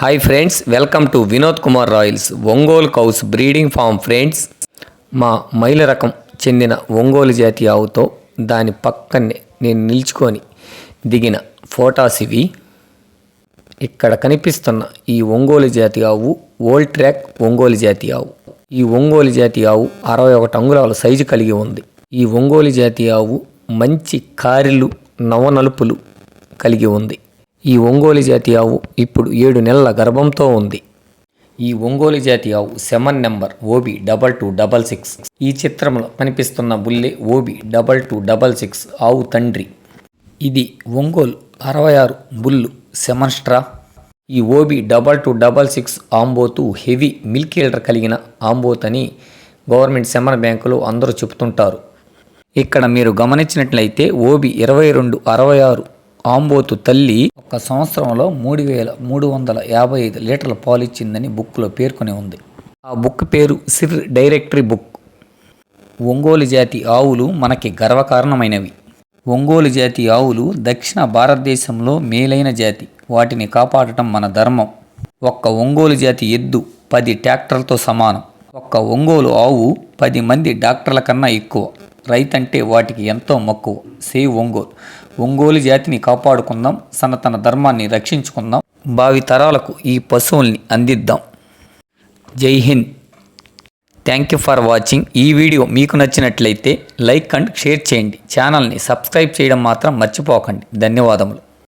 Hi friends welcome to Vinod Kumar royals Ongole cows breeding farm friends మా మైల రకం చెందిన ఒంగోలు జాతి ఆవుతో దాని పక్కనే నేను నిల్చుకొని దిగిన ఫోటాస్ ఇవి. ఇక్కడ కనిపిస్తున్న ఈ ఒంగోలు జాతి ఆవు ఓల్డ్ ట్రాక్ ఒంగోలు జాతి ఆవు. ఈ ఒంగోలు జాతి ఆవు అరవై ఒకటి అంగుళాల సైజు కలిగి ఉంది. ఈ ఒంగోలు జాతి ఆవు మంచి కారిలు నవనలుపులు కలిగి ఉంది. ఈ ఒంగోలు జాతి ఆవు ఇప్పుడు ఏడు నెలల గర్భంతో ఉంది. ఈ ఒంగోలు జాతి ఆవు seven number OB double two double six. ఈ చిత్రంలో కనిపిస్తున్న బుల్లే OB double two double six ఆవు తండ్రి. ఇది ఒంగోలు అరవై ఆరు బుల్లు సెమన్స్ట్రా ఈ OB double two double six ఆంబోతు హెవీ మిల్క్ ఈల్డర్ కలిగిన ఆంబోత్ అని గవర్నమెంట్ సెమన్ బ్యాంకులో అందరూ చెబుతుంటారు. ఇక్కడ మీరు గమనించినట్లయితే ఓబి ఇరవై రెండు అరవై ఆరు ఆంబోతు తల్లి ఒక సంవత్సరంలో మూడు వేల మూడు వందల యాభై ఐదు లీటర్ల పాలు ఇచ్చిందని బుక్లో పేర్కొని ఉంది. ఆ బుక్ పేరు సిర్ డైరెక్టరీ బుక్. ఒంగోలు జాతి ఆవులు మనకి గర్వకారణమైనవి. ఒంగోలు జాతి ఆవులు దక్షిణ భారతదేశంలో మేలైన జాతి. వాటిని కాపాడటం మన ధర్మం. ఒక్క ఒంగోలు జాతి ఎద్దు పది ట్రాక్టర్లతో సమానం. ఒక్క ఒంగోలు ఆవు పది మంది డాక్టర్ల కన్నా ఎక్కువ. రైతంటే వాటికి ఎంతో మక్కువ. సేవ్ ఒంగోలు. ఒంగోలు జాతిని కాపాడుకుందాం సనతన ధర్మాన్ని రక్షించుకుందాం భావి తరాలకు ఈ పశువుల్ని అందిద్దాం. Jai Hind. Thank you for watching. ఈ వీడియో మీకు నచ్చినట్లయితే లైక్ అండ్ షేర్ చేయండి. ఛానల్ని సబ్స్క్రైబ్ చేయడం మాత్రం మర్చిపోకండి. ధన్యవాదములు.